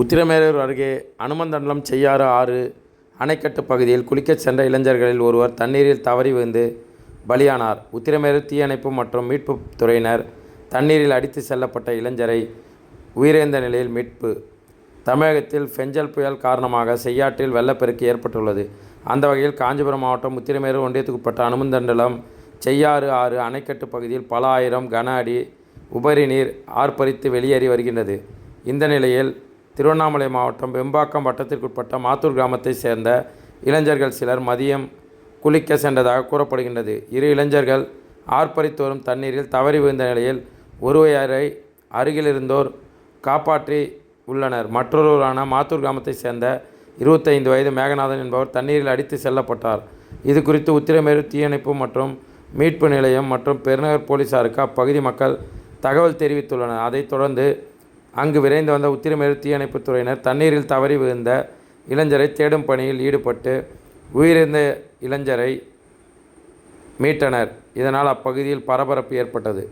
உத்திரமேரூர் அருகே அனுமந்தண்டலம் செய்யாறு ஆறு அணைக்கட்டு பகுதியில் குளிக்கச் சென்ற இளைஞர்களில் ஒருவர் தண்ணீரில் தவறி விழுந்து பலியானார். உத்திரமேரூர் தீயணைப்பு மற்றும் மீட்புத் துறையினர் தண்ணீரில் அடித்து செல்லப்பட்ட இளைஞரை உயிரிழந்த நிலையில் மீட்பு தமிழகத்தில் பெஞ்சல் புயல் காரணமாக செய்யாற்றில் வெள்ளப்பெருக்கு ஏற்பட்டுள்ளது. அந்த வகையில் காஞ்சிபுரம் மாவட்டம் உத்திரமேரூர் ஒன்றியத்துக்குட்பட்ட அனுமந்தண்டலம் செய்யாறு ஆறு அணைக்கட்டு பகுதியில் பல ஆயிரம் கன அடி உபரி நீர் ஆர்ப்பரித்து வெளியேறி வருகின்றது. இந்த நிலையில் திருவண்ணாமலை மாவட்டம் வெம்பாக்கம் வட்டத்திற்குட்பட்ட மாத்தூர் கிராமத்தைச் சேர்ந்த இளைஞர்கள் சிலர் மதியம் குளிக்க சென்றதாக கூறப்படுகின்றது. இரு இளைஞர்கள் ஆர்ப்பரித்து வரும் தண்ணீரில் தவறி விழுந்த நிலையில் ஒருவரை அருகிலிருந்தோர் காப்பாற்றி உள்ளனர். மற்றொருவரான மாத்தூர் கிராமத்தைச் சேர்ந்த இருபத்தைந்து வயது மேகநாதன் என்பவர் தண்ணீரில் அடித்து செல்லப்பட்டார். இது குறித்து உத்திரமேறு தீயணைப்பு மற்றும் மீட்பு நிலையம் மற்றும் பெருநகர் போலீசாருக்கு அப்பகுதி மக்கள் தகவல் தெரிவித்துள்ளனர். அதைத் தொடர்ந்து அங்கு விரைந்து வந்த உத்திரமேறு தீயணைப்புத் துறையினர் தண்ணீரில் தவறி விழுந்த இளைஞரை தேடும் பணியில் ஈடுபட்டு உயிரிழந்த இளைஞரை மீட்டனர். இதனால் அப்பகுதியில் பரபரப்பு ஏற்பட்டது.